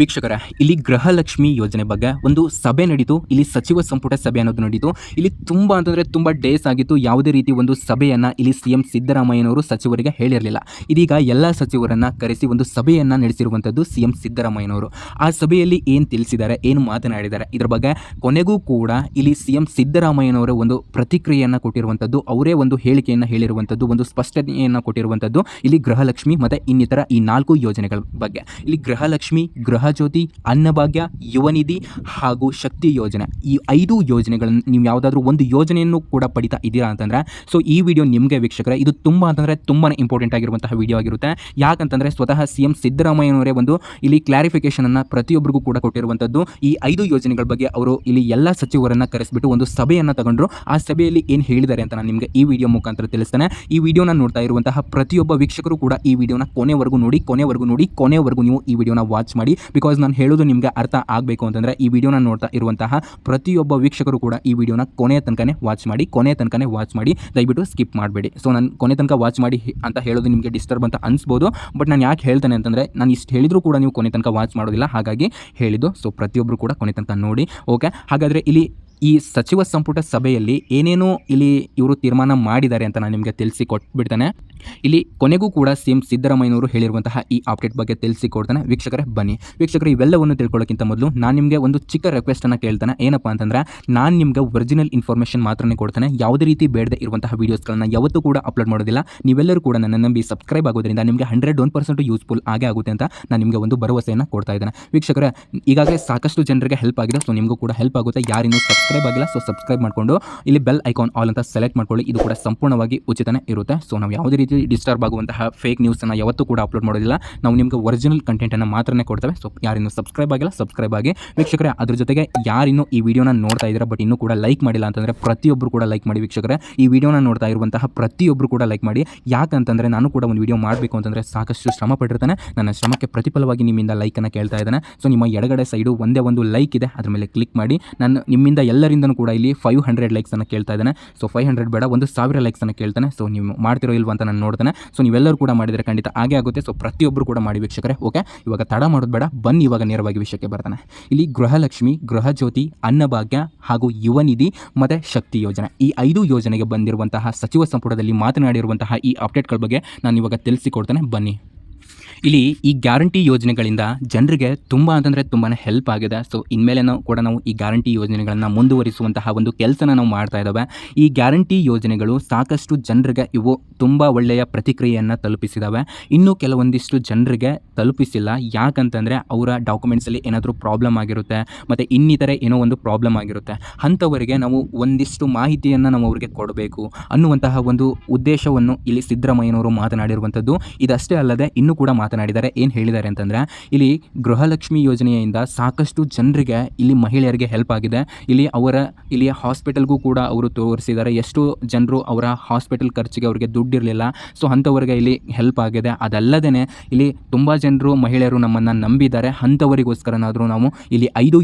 ವೀಕ್ಷಕರ, ಇಲ್ಲಿ ಗೃಹಲಕ್ಷ್ಮಿ ಯೋಜನೆ ಬಗ್ಗೆ ಒಂದು ಸಭೆ ನಡೀತು. ಇಲ್ಲಿ ಸಚಿವ ಸಂಪುಟ ಸಭೆ ಅನ್ನೋದು ನಡೀತು. ಇಲ್ಲಿ ತುಂಬ ಅಂತಂದರೆ ತುಂಬ ಡೇಸ್ ಆಗಿತ್ತು. ಯಾವುದೇ ರೀತಿ ಒಂದು ಸಭೆಯನ್ನು ಇಲ್ಲಿ ಸಿ ಎಂ ಸಿದ್ದರಾಮಯ್ಯನವರು ಸಚಿವರಿಗೆ ಹೇಳಿರಲಿಲ್ಲ. ಇದೀಗ ಎಲ್ಲ ಸಚಿವರನ್ನು ಕರೆಸಿ ಒಂದು ಸಭೆಯನ್ನು ನಡೆಸಿರುವಂಥದ್ದು ಸಿ ಎಂ ಸಿದ್ದರಾಮಯ್ಯನವರು. ಆ ಸಭೆಯಲ್ಲಿ ಏನು ತಿಳಿಸಿದ್ದಾರೆ, ಏನು ಮಾತನಾಡಿದ್ದಾರೆ, ಇದರ ಬಗ್ಗೆ ಕೊನೆಗೂ ಕೂಡ ಇಲ್ಲಿ ಸಿ ಎಂ ಸಿದ್ದರಾಮಯ್ಯನವರ ಒಂದು ಪ್ರತಿಕ್ರಿಯೆಯನ್ನು ಕೊಟ್ಟಿರುವಂಥದ್ದು ಅವರೇ ಒಂದು ಹೇಳಿಕೆಯನ್ನು ಹೇಳಿರುವಂಥದ್ದು ಒಂದು ಸ್ಪಷ್ಟನೆಯನ್ನು ಕೊಟ್ಟಿರುವಂಥದ್ದು ಇಲ್ಲಿ ಗೃಹಲಕ್ಷ್ಮಿ ಮತ್ತು ಇನ್ನಿತರ ಈ ನಾಲ್ಕು ಯೋಜನೆಗಳ ಬಗ್ಗೆ. ಇಲ್ಲಿ ಗೃಹಲಕ್ಷ್ಮಿ ಗೃಹಜ್ಯೋತಿ ಅನ್ನಭಾಗ್ಯ, ಯುವನಿಧಿ ಹಾಗೂ ಶಕ್ತಿ ಯೋಜನೆ. ಈ ಐದು ಯೋಜನೆಗಳನ್ನು ನೀವು ಯಾವುದಾದ್ರೂ ಒಂದು ಯೋಜನೆಯನ್ನು ಕೂಡ ಪಡಿತಾ ಇದ್ದೀರಾ ಅಂತಂದರೆ, ಸೊ ಈ ವಿಡಿಯೋ ನಿಮಗೆ ವೀಕ್ಷಕರೇ, ಇದು ತುಂಬ ಅಂತಂದರೆ ತುಂಬಾ ಇಂಪಾರ್ಟೆಂಟ್ ಆಗಿರುವಂತಹ ವಿಡಿಯೋ ಆಗಿರುತ್ತೆ. ಯಾಕಂತಂದರೆ ಸ್ವತಃ ಸಿ ಎಂ ಸಿದ್ದರಾಮಯ್ಯನವರೇ ಒಂದು ಇಲ್ಲಿ ಕ್ಲಾರಿಫಿಕೇಷನನ್ನು ಪ್ರತಿಯೊಬ್ಬರಿಗೂ ಕೂಡ ಕೊಟ್ಟಿರುವಂಥದ್ದು. ಈ ಐದು ಯೋಜನೆಗಳ ಬಗ್ಗೆ ಅವರು ಇಲ್ಲಿ ಎಲ್ಲ ಸಚಿವರನ್ನು ಕರೆಸಿಬಿಟ್ಟು ಒಂದು ಸಭೆಯನ್ನು ತಗೊಂಡ್ರು. ಆ ಸಭೆಯಲ್ಲಿ ಏನು ಹೇಳಿದ್ದಾರೆ ಅಂತ ನಾನು ನಿಮಗೆ ಈ ವಿಡಿಯೋ ಮುಖಾಂತರ ತಿಳಿಸ್ತೇನೆ. ಈ ವಿಡಿಯೋನ ನೋಡ್ತಾ ಇರುವಂತಹ ಪ್ರತಿಯೊಬ್ಬ ವೀಕ್ಷಕರು ಕೂಡ ಈ ವಿಡಿಯೋನ ಕೊನೆವರೆಗೂ ನೋಡಿ ಕೊನೆವರೆಗೂ ನೋಡಿ, ಕೊನೆವರೆಗೂ ನೀವು ಈ ವಿಡಿಯೋನ ವಾಚ್ ಮಾಡಿ. ಬಿಕಾಸ್ ನಾನು ಹೇಳೋದು ನಿಮಗೆ ಅರ್ಥ ಆಗಬೇಕು ಅಂತಂದರೆ ಈ ವಿಡಿಯೋನ ನೋಡ್ತಾ ಇರುವಂತಹ ಪ್ರತಿಯೊಬ್ಬ ವೀಕ್ಷಕರು ಕೂಡ ಈ ವಿಡಿಯೋನ ಕೊನೆಯ ತನಕನೇ ವಾಚ್ ಮಾಡಿ, ಕೊನೆಯ ತನಕನೇ ವಾಚ್ ಮಾಡಿ. ದಯವಿಟ್ಟು ಸ್ಕಿಪ್ ಮಾಡಬೇಡಿ. ಸೊ ನಾನು ಕೊನೆ ತನಕ ವಾಚ್ ಮಾಡಿ ಅಂತ ಹೇಳೋದು ನಿಮಗೆ ಡಿಸ್ಟರ್ಬ್ ಅಂತ ಅನಿಸ್ಬೋದು. ಬಟ್ ನಾನು ಯಾಕೆ ಹೇಳ್ತೇನೆ ಅಂತಂದರೆ ನಾನು ಇಷ್ಟು ಹೇಳಿದರೂ ಕೂಡ ನೀವು ಕೊನೆ ತನಕ ವಾಚ್ ಮಾಡೋದಿಲ್ಲ. ಹಾಗಾಗಿ ಹೇಳಿದ್ದು ಸೊ ಪ್ರತಿಯೊಬ್ಬರು ಕೂಡ ಕೊನೆ ತನಕ ನೋಡಿ. ಓಕೆ ಹಾಗಾದರೆ ಇಲ್ಲಿ ಈ ಸಚಿವ ಸಂಪುಟ ಸಭೆಯಲ್ಲಿ ಏನೇನೋ ಇಲ್ಲಿ ಇವರು ತೀರ್ಮಾನ ಮಾಡಿದ್ದಾರೆ ಅಂತ ನಾನು ನಿಮಗೆ ತಿಳಿಸಿ ಕೊಟ್ಬಿಡ್ತೇನೆ ಇಲ್ಲಿ ಕೊನೆಗೂ ಕೂಡ ಸಿ ಎಂ ಸಿದ್ದರಾಮಯ್ಯನವರು ಹೇಳಿರುವಂತಹ ಈ ಅಪ್ಡೇಟ್ ಬಗ್ಗೆ ತಿಳಿಸಿ ಕೊಡ್ತಾನೆ ವೀಕ್ಷಕರೇ, ಬನ್ನಿ. ವೀಕ್ಷಕರು, ಇವೆಲ್ಲವನ್ನು ತಿಳ್ಕೊಳ್ಳೋಕ್ಕಿಂತ ಮೊದಲು ನಾನು ನಿಮಗೆ ಒಂದು ಚಿಕ್ಕ ರಿಕ್ವೆಸ್ಟನ್ನು ಕೇಳ್ತಾನೆ. ಏನಪ್ಪ ಅಂತಂದರೆ, ನಾನು ನಿಮಗೆ ಒರಿಜಿನಲ್ ಇನ್ಫಾರ್ಮೇಷನ್ ಮಾತ್ರನೇ ಕೊಡ್ತಾನೆ. ಯಾವುದೇ ರೀತಿ ಬೇಡದೆ ಇರುವಂತಹ ವೀಡಿಯೋಸ್ಗಳನ್ನು ಯಾವತ್ತೂ ಕೂಡ ಅಪ್ಲೋಡ್ ಮಾಡೋದಿಲ್ಲ. ನೀವೆಲ್ಲರೂ ಕೂಡ ನನ್ನ ನಂಬಿ ಸಬ್ಸ್ಕ್ರೈಬ್ ಆಗೋದ್ರಿಂದ ನಿಮಗೆ ಹಂಡ್ರೆಡ್ ಒನ್ ಪರ್ಸೆಂಟ್ ಯೂಸ್ಫುಲ್ ಆಗೇ ಆಗುತ್ತೆ ಅಂತ ನಾನು ನಿಮಗೆ ಒಂದು ಭರವಸೆಯನ್ನು ಕೊಡ್ತಾ ಇದ್ದೇನೆ. ವೀಕ್ಷಕರೇ, ಈಗಾಗಲೇ ಸಾಕಷ್ಟು ಜನರಿಗೆ ಹೆಲ್ಪ್ ಆಗಿದೆ. ಸೊ ನಿಮಗೂ ಕೂಡ ಹೆಲ್ಪ್ ಆಗುತ್ತೆ. ಯಾರಿನ್ನೂ ಸಬ್ಸ್ಕ್ರೈಬ್ ಆಗಿಲ್ಲ ಸೊ ಸಬ್ಸ್ಕ್ರೈಬ್ ಮಾಡಿಕೊಂಡು ಇಲ್ಲಿ ಬೆಲ್ ಐಕಾನ್ ಆಲ್ ಅಂತ ಸೆಲೆಕ್ಟ್ ಮಾಡ್ಕೊಳ್ಳಿ. ಇದು ಕೂಡ ಸಂಪೂರ್ಣವಾಗಿ ಉಚಿತನೇ ಇರುತ್ತೆ. ಸೊ ನಾವು ಯಾವುದೇ ರೀತಿ ಡಿಸ್ಟರ್ಬ್ ಆಗುವಂತಹ ಫೇಕ್ ನ್ಯೂಸನ್ನು ಯಾವತ್ತೂ ಕೂಡ ಅಪ್ಲೋಡ್ ಮಾಡೋದಿಲ್ಲ. ನಾವು ನಿಮಗೆ ಒರಿಜಿನಲ್ ಕಂಟೆಂಟನ್ನು ಮಾತ್ರನೇ ಕೊಡ್ತೇವೆ. ಸೊ ಯಾರಿನ್ನೂ ಸಬ್ಸ್ಕ್ರೈಬ್ ಆಗಿಲ್ಲ ಸಬ್ಸ್ಕ್ರೈಬ್ ಆಗಿ. ವೀಕ್ಷಕರೇ, ಅದ್ರ ಜೊತೆಗೆ ಯಾರಿನ್ನೂ ಈ ವಿಡಿಯೋನ ನೋಡ್ತಾ ಇದ್ದಾರೆ ಬಟ್ ಇನ್ನೂ ಕೂಡ ಲೈಕ್ ಮಾಡಿಲ್ಲ ಅಂತಂದರೆ ಪ್ರತಿಯೊಬ್ಬರು ಕೂಡ ಲೈಕ್ ಮಾಡಿ ವೀಕ್ಷಕರೇ. ಈ ವಿಡಿಯೋನ ನೋಡ್ತಾ ಇರುವಂತಹ ಪ್ರತಿಯೊಬ್ಬರು ಕೂಡ ಲೈಕ್ ಮಾಡಿ. ಯಾಕಂತಂದರೆ ನಾನು ಕೂಡ ಒಂದು ವಿಡಿಯೋ ಮಾಡಬೇಕು ಅಂತಂದರೆ ಸಾಕಷ್ಟು ಶ್ರಮ ಪಟ್ಟಿರ್ತಾನೆ. ನನ್ನ ಶ್ರಮಕ್ಕೆ ಪ್ರತಿಫಲವಾಗಿ ನಿಮ್ಮಿಂದ ಲೈಕನ್ನು ಕೇಳ್ತಾ ಇದ್ದಾನೆ. ಸೊ ನಿಮ್ಮ ಎಡಗಡೆ ಸೈಡು ಒಂದೇ ಒಂದು ಲೈಕ್ ಇದೆ. ಅದ್ರ ಮೇಲೆ ಕ್ಲಿಕ್ ಮಾಡಿ. ನಾನು ನಿಮ್ಮಿಂದ ಎಲ್ಲರಿಂದನೂ ಕೂಡ ಇಲ್ಲಿ ಫೈವ್ ಹಂಡ್ರೆಡ್ ಲೈಕ್ಸನ್ನು ಕೇಳ್ತಾ ಇದ್ದಾನೆ. ಸೊ ಫೈವ್ ಹಂಡ್ರೆಡ್ ಬೇಡ, ಒಂದು ಸಾವಿರ ಲೈಕ್ಸನ್ನು ಕೇಳ್ತಾನೆ. ಸೊ ನೀವು ಮಾಡ್ತಿರೋ ಇಲ್ವಾ ಅಂತ ನಾನು ನೋಡ್ತಾನೆ. ಸೊ ನೀವೆಲ್ಲರೂ ಕೂಡ ಮಾಡಿದರೆ ಖಂಡಿತ ಹಾಗೆ ಆಗುತ್ತೆ. ಸೊ ಪ್ರತಿಯೊಬ್ಬರು ಕೂಡ ಮಾಡಿ ವೀಕ್ಷಕರೇ ಓಕೆ ಇವಾಗ ತಡ ಮಾಡೋದು ಬೇಡ, ಬನ್ನಿ ಇವಾಗ ನೇರವಾಗಿ ವಿಷಯಕ್ಕೆ ಬರ್ತಾನೆ. ಇಲ್ಲಿ ಗೃಹಲಕ್ಷ್ಮಿ, ಗೃಹಜ್ಯೋತಿ, ಅನ್ನಭಾಗ್ಯ ಹಾಗೂ ಯುವ ನಿಧಿ ಮತ್ತು ಶಕ್ತಿ ಯೋಜನೆ. ಈ ಐದು ಯೋಜನೆಗೆ ಬಂದಿರುವಂತಹ ಸಚಿವ ಸಂಪುಟದಲ್ಲಿ ಮಾತನಾಡಿರುವಂತಹ ಈ ಅಪ್ಡೇಟ್ಗಳ ಬಗ್ಗೆ ನಾನು ಇವಾಗ ತಿಳಿಸಿಕೊಡ್ತೇನೆ. ಬನ್ನಿ. ಇಲ್ಲಿ ಈ ಗ್ಯಾರಂಟಿ ಯೋಜನೆಗಳಿಂದ ಜನರಿಗೆ ತುಂಬ ಅಂತಂದರೆ ತುಂಬಾ ಹೆಲ್ಪ್ ಆಗಿದೆ. ಸೊ ಇನ್ಮೇಲೆ ನಾವು ಕೂಡ ನಾವು ಈ ಗ್ಯಾರಂಟಿ ಯೋಜನೆಗಳನ್ನು ಮುಂದುವರಿಸುವಂತಹ ಒಂದು ಕೆಲಸನ ನಾವು ಮಾಡ್ತಾ ಇದ್ದಾವೆ ಈ ಗ್ಯಾರಂಟಿ ಯೋಜನೆಗಳು ಸಾಕಷ್ಟು ಜನರಿಗೆ ಇವು ತುಂಬ ಒಳ್ಳೆಯ ಪ್ರತಿಕ್ರಿಯೆಯನ್ನು ತಲುಪಿಸಿದ್ದಾವೆ ಇನ್ನೂ ಕೆಲವೊಂದಿಷ್ಟು ಜನರಿಗೆ ತಲುಪಿಸಿಲ್ಲ. ಯಾಕಂತಂದರೆ ಅವರ ಡಾಕ್ಯುಮೆಂಟ್ಸಲ್ಲಿ ಏನಾದರೂ ಪ್ರಾಬ್ಲಮ್ ಆಗಿರುತ್ತೆ, ಮತ್ತು ಇನ್ನಿತರೆ ಏನೋ ಒಂದು ಪ್ರಾಬ್ಲಮ್ ಆಗಿರುತ್ತೆ. ಅಂಥವರಿಗೆ ನಾವು ಒಂದಿಷ್ಟು ಮಾಹಿತಿಯನ್ನು ನಾವು ಅವರಿಗೆ ಕೊಡಬೇಕು ಅನ್ನುವಂತಹ ಒಂದು ಉದ್ದೇಶವನ್ನು ಇಲ್ಲಿ ಸಿದ್ದರಾಮಯ್ಯನವರು ಮಾತನಾಡಿರುವಂಥದ್ದು. ಇದಷ್ಟೇ ಅಲ್ಲದೆ ಇನ್ನೂ ಕೂಡ ಮಾತನಾಡಿದ್ದಾರೆ. ಏನು ಹೇಳಿದ್ದಾರೆ ಅಂತಂದರೆ, ಇಲ್ಲಿ ಗೃಹಲಕ್ಷ್ಮಿ ಯೋಜನೆಯಿಂದ ಸಾಕಷ್ಟು ಜನರಿಗೆ, ಇಲ್ಲಿ ಮಹಿಳೆಯರಿಗೆ ಹೆಲ್ಪ್ ಆಗಿದೆ. ಇಲ್ಲಿ ಅವರ ಇಲ್ಲಿ ಹಾಸ್ಪಿಟಲ್ಗೂ ಕೂಡ ಅವರು ತೋರಿಸಿದ್ದಾರೆ. ಎಷ್ಟು ಜನರು ಅವರ ಹಾಸ್ಪಿಟಲ್ ಖರ್ಚಿಗೆ ಅವರಿಗೆ ದುಡ್ಡಿರಲಿಲ್ಲ. ಸೊ ಅಂಥವ್ರಿಗೆ ಇಲ್ಲಿ ಹೆಲ್ಪ್ ಆಗಿದೆ. ಅದಲ್ಲದೆ ಇಲ್ಲಿ ತುಂಬ ಜನರು, ಮಹಿಳೆಯರು ನಮ್ಮನ್ನು ನಂಬಿದ್ದಾರೆ. ಅಂಥವರಿಗೋಸ್ಕರನಾದರೂ ನಾವು ಇಲ್ಲಿ ಐದು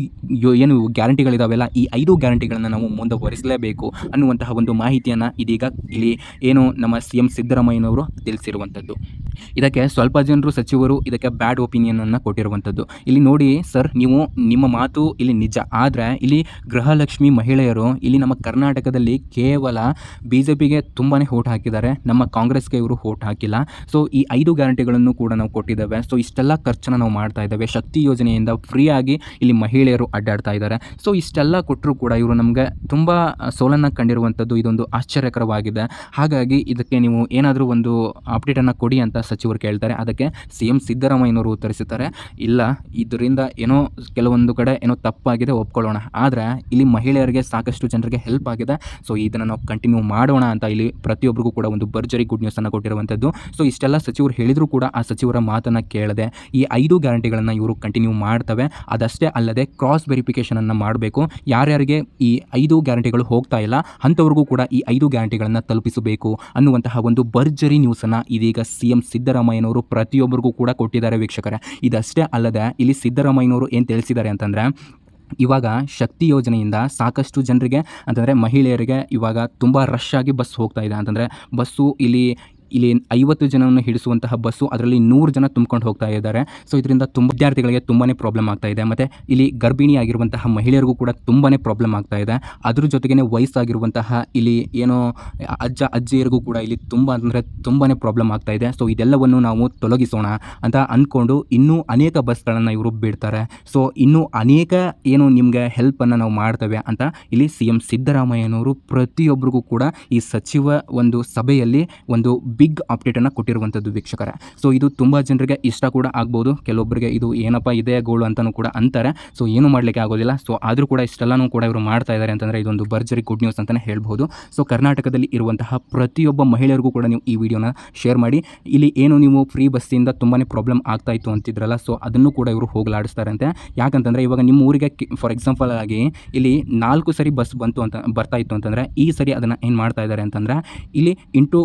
ಏನು ಗ್ಯಾರಂಟಿಗಳಿದಾವೆಲ್ಲ, ಈ ಐದು ಗ್ಯಾರಂಟಿಗಳನ್ನು ನಾವು ಮುಂದುವರಿಸಲೇಬೇಕು ಅನ್ನುವಂತಹ ಒಂದು ಮಾಹಿತಿಯನ್ನು ಇದೀಗ ಇಲ್ಲಿ ಏನು ನಮ್ಮ ಸಿ ಎಂ ಸಿದ್ದರಾಮಯ್ಯನವರು ತಿಳಿಸಿರುವಂಥದ್ದು. ಇದಕ್ಕೆ ಸ್ವಲ್ಪ ಜನರು ಸಚಿವರು ಇದಕ್ಕೆ ಬ್ಯಾಡ್ ಒಪಿನಿಯನನ್ನು ಕೊಟ್ಟಿರುವಂಥದ್ದು. ಇಲ್ಲಿ ನೋಡಿ ಸರ್ ನೀವು ನಿಮ್ಮ ಮಾತು ಇಲ್ಲಿ ನಿಜ. ಆದರೆ ಇಲ್ಲಿ ಗೃಹಲಕ್ಷ್ಮಿ ಮಹಿಳೆಯರು ಇಲ್ಲಿ ನಮ್ಮ ಕರ್ನಾಟಕದಲ್ಲಿ ಕೇವಲ ಬಿ ಜೆ ಪಿಗೆ ತುಂಬಾ ಓಟ್ ಹಾಕಿದ್ದಾರೆ. ನಮ್ಮ ಕಾಂಗ್ರೆಸ್ಗೆ ಇವರು ಓಟ್ ಹಾಕಿಲ್ಲ. ಸೊ ಈ ಐದು ಗ್ಯಾರಂಟಿಗಳನ್ನು ಕೂಡ ನಾವು ಕೊಟ್ಟಿದ್ದೇವೆ. ಸೊ ಇಷ್ಟೆಲ್ಲ ಖರ್ಚನ್ನು ನಾವು ಮಾಡ್ತಾ ಇದ್ದೇವೆ. ಶಕ್ತಿ ಯೋಜನೆಯಿಂದ ಫ್ರೀಯಾಗಿ ಇಲ್ಲಿ ಮಹಿಳೆಯರು ಅಡ್ಡಾಡ್ತಾ ಇದ್ದಾರೆ. ಸೊ ಇಷ್ಟೆಲ್ಲ ಕೊಟ್ಟರು ಕೂಡ ಇವರು ನಮಗೆ ತುಂಬ ಸೋಲನ್ನು ಕಂಡಿರುವಂಥದ್ದು ಇದೊಂದು ಆಶ್ಚರ್ಯಕರವಾಗಿದೆ. ಹಾಗಾಗಿ ಇದಕ್ಕೆ ನೀವು ಏನಾದರೂ ಒಂದು ಅಪ್ಡೇಟನ್ನು ಕೊಡಿ ಅಂತ ಸಚಿವರು ಕೇಳ್ತಾರೆ. ಅದಕ್ಕೆ ಸಿ ಎಂ ಸಿದ್ದರಾಮಯ್ಯನವರು ಉತ್ತರಿಸುತ್ತಾರೆ, ಇಲ್ಲ, ಇದರಿಂದ ಏನೋ ಕೆಲವೊಂದು ಕಡೆ ಏನೋ ತಪ್ಪಾಗಿದೆ, ಒಪ್ಕೊಳ್ಳೋಣ. ಆದರೆ ಇಲ್ಲಿ ಮಹಿಳೆಯರಿಗೆ ಸಾಕಷ್ಟು ಜನರಿಗೆ ಹೆಲ್ಪ್ ಆಗಿದೆ. ಸೊ ಇದನ್ನು ನಾವು ಕಂಟಿನ್ಯೂ ಮಾಡೋಣ ಅಂತ ಇಲ್ಲಿ ಪ್ರತಿಯೊಬ್ಬರಿಗೂ ಕೂಡ ಒಂದು ಭರ್ಜರಿ ಗುಡ್ ನ್ಯೂಸನ್ನು ಕೊಟ್ಟಿರುವಂಥದ್ದು ಸೊ ಇಷ್ಟೆಲ್ಲ ಸಚಿವರು ಹೇಳಿದರೂ ಕೂಡ ಆ ಸಚಿವರ ಮಾತನ್ನು ಕೇಳದೆ ಈ ಐದು ಗ್ಯಾರಂಟಿಗಳನ್ನು ಇವರು ಕಂಟಿನ್ಯೂ ಮಾಡ್ತವೆ. ಅದಷ್ಟೇ ಅಲ್ಲದೆ ಕ್ರಾಸ್ ವೆರಿಫಿಕೇಷನನ್ನು ಮಾಡಬೇಕು. ಯಾರ್ಯಾರಿಗೆ ಈ ಐದು ಗ್ಯಾರಂಟಿಗಳು ಹೋಗ್ತಾ ಇಲ್ಲ, ಅಂಥವ್ರಿಗೂ ಕೂಡ ಈ ಐದು ಗ್ಯಾರಂಟಿಗಳನ್ನು ತಲುಪಿಸಬೇಕು ಅನ್ನುವಂತಹ ಒಂದು ಭರ್ಜರಿ ನ್ಯೂಸನ್ನು ಇದೀಗ ಸಿ ಎಂ ಸಿದ್ದರಾಮಯ್ಯನವರು ಪ್ರತಿಯೊಬ್ಬರಿಗೂ ಕೂಡ ಕೊಟ್ಟಿದ್ದಾರೆ ವೀಕ್ಷಕರೇ. ಇದಷ್ಟೇ ಅಲ್ಲದೆ ಇಲ್ಲಿ ಸಿದ್ದರಾಮಯ್ಯನವರು ಏನು ತಿಳಿಸಿದ್ದಾರೆ ಅಂತಂದರೆ, ಇವಾಗ ಶಕ್ತಿ ಯೋಜನೆಯಿಂದ ಸಾಕಷ್ಟು ಜನರಿಗೆ, ಅಂತಂದರೆ ಮಹಿಳೆಯರಿಗೆ ಇವಾಗ ತುಂಬ ರಶ್ ಆಗಿ ಬಸ್ ಹೋಗ್ತಾ ಇದೆ. ಅಂತಂದರೆ ಬಸ್ಸು ಇಲ್ಲಿ ಇಲ್ಲಿ ಐವತ್ತು ಜನವನ್ನು ಹಿಡಿಸುವಂತಹ ಬಸ್ಸು ಅದರಲ್ಲಿ ನೂರು ಜನ ತುಂಬಿಕೊಂಡು ಹೋಗ್ತಾ ಇದ್ದಾರೆ. ಸೊ ಇದರಿಂದ ತುಂಬ ವಿದ್ಯಾರ್ಥಿಗಳಿಗೆ ತುಂಬಾ ಪ್ರಾಬ್ಲಮ್ ಆಗ್ತಾ ಇದೆ. ಮತ್ತು ಇಲ್ಲಿ ಗರ್ಭಿಣಿ ಆಗಿರುವಂತಹ ಮಹಿಳೆಯರಿಗೂ ಕೂಡ ತುಂಬಾ ಪ್ರಾಬ್ಲಮ್ ಆಗ್ತಾ ಇದೆ. ಅದ್ರ ಜೊತೆಗೇ ವಯಸ್ಸಾಗಿರುವಂತಹ ಇಲ್ಲಿ ಏನೋ ಅಜ್ಜ, ಅಜ್ಜಿಯರಿಗೂ ಕೂಡ ಇಲ್ಲಿ ತುಂಬ ಅಂದರೆ ತುಂಬಾ ಪ್ರಾಬ್ಲಮ್ ಆಗ್ತಾ ಇದೆ. ಸೊ ಇದೆಲ್ಲವನ್ನು ನಾವು ತೊಲಗಿಸೋಣ ಅಂತ ಅಂದ್ಕೊಂಡು ಇನ್ನೂ ಅನೇಕ ಬಸ್ಗಳನ್ನು ಇವರು ಬಿಡ್ತಾರೆ. ಸೊ ಇನ್ನೂ ಅನೇಕ ಏನು ನಿಮಗೆ ಹೆಲ್ಪನ್ನು ನಾವು ಮಾಡ್ತೇವೆ ಅಂತ ಇಲ್ಲಿ ಸಿ ಎಂ ಸಿದ್ದರಾಮಯ್ಯನವರು ಪ್ರತಿಯೊಬ್ಬರಿಗೂ ಕೂಡ ಈ ಸಚಿವ ಒಂದು ಸಭೆಯಲ್ಲಿ ಒಂದು ಬಿಗ್ ಅಪ್ಡೇಟನ್ನು ಕೊಟ್ಟಿರುವಂಥದ್ದು ವೀಕ್ಷಕರ. ಸೊ ಇದು ತುಂಬ ಜನರಿಗೆ ಇಷ್ಟ ಕೂಡ ಆಗ್ಬೋದು. ಕೆಲವೊಬ್ಬರಿಗೆ ಇದು ಏನಪ್ಪ ಇದೆ ಗೋಳು ಅಂತಲೂ ಕೂಡ ಅಂತಾರೆ. ಸೊ ಏನು ಮಾಡಲಿಕ್ಕೆ ಆಗೋದಿಲ್ಲ. ಸೊ ಆದರೂ ಕೂಡ ಇಷ್ಟೆಲ್ಲನೂ ಕೂಡ ಇವರು ಮಾಡ್ತಾ ಇದ್ದಾರೆ ಅಂತಂದರೆ ಇದೊಂದು ಭರ್ಜರಿ ಗುಡ್ ನ್ಯೂಸ್ ಅಂತಲೇ ಹೇಳ್ಬೋದು. ಸೊ ಕರ್ನಾಟಕದಲ್ಲಿ ಇರುವಂತಹ ಪ್ರತಿಯೊಬ್ಬ ಮಹಿಳೆಯರಿಗೂ ಕೂಡ ನೀವು ಈ ವಿಡಿಯೋನ ಶೇರ್ ಮಾಡಿ. ಇಲ್ಲಿ ಏನು ನೀವು ಫ್ರೀ ಬಸ್ಸಿಂದ ತುಂಬಾ ಪ್ರಾಬ್ಲಮ್ ಆಗ್ತಾ ಇತ್ತು ಅಂತಿದ್ರಲ್ಲ ಸೊ ಅದನ್ನು ಕೂಡ ಇವರು ಹೋಗಲಾಡಿಸ್ತಾರಂತೆ. ಯಾಕಂತಂದರೆ ಇವಾಗ ನಿಮ್ಮ ಊರಿಗೆ ಫಾರ್ ಎಕ್ಸಾಂಪಲ್ ಆಗಿ ಇಲ್ಲಿ ನಾಲ್ಕು ಸರಿ ಬಸ್ ಬಂತು ಅಂತ, ಬರ್ತಾ ಇತ್ತು ಅಂತಂದರೆ ಈ ಸರಿ ಅದನ್ನು ಏನು ಮಾಡ್ತಾ ಇದ್ದಾರೆ ಅಂತಂದರೆ ಇಲ್ಲಿ ಇಂಟು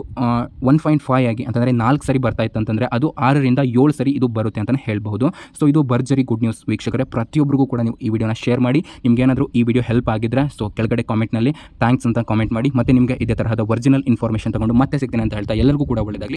ಒನ್ ಪಾಯಿಂಟ್ ಫೈವ್ ಆಗಿ ಅಂತಂದರೆ ನಾಲ್ಕು ಸರಿ ಬರ್ತಾ ಇತ್ತು ಅಂತಂದರೆ ಅದು ಆರರಿಂದ ಏಳು ಸರಿ ಇದು ಬರುತ್ತೆ ಅಂತಲೇ ಹೇಳ್ಬಹುದು. ಸೊ ಇದು ಭರ್ಜರಿ ಗುಡ್ ನ್ಯೂಸ್ ವೀಕ್ಷಕರೇ. ಪ್ರತಿಯೊಬ್ಬರಿಗೂ ಕೂಡ ನೀವು ಈ ವಿಡಿಯೋನ ಶೇರ್ ಮಾಡಿ. ನಿಮ್ಗೆ ಏನಾದರೂ ಈ ವಿಡಿಯೋ ಹೆಲ್ಪ್ ಆಗಿದ್ರೆ ಸೊ ಕೆಳಗಡೆ ಕಾಮೆಂಟ್ನಲ್ಲಿ ಥ್ಯಾಂಕ್ಸ್ ಅಂತ ಕಾಮೆಂಟ್ ಮಾಡಿ. ಮತ್ತು ನಿಮಗೆ ಇದೇ ತರಹದ ಒರಿಜಿನಲ್ ಇನ್ಫಾರ್ಮೇಷನ್ ತಗೊಂಡು ಮತ್ತೆ ಸಿಗ್ತೀನಿ ಅಂತ ಹೇಳ್ತಾ ಎಲ್ಲರಿಗೂ ಕೂಡ ಒಳ್ಳೆಯದಾಗಲಿ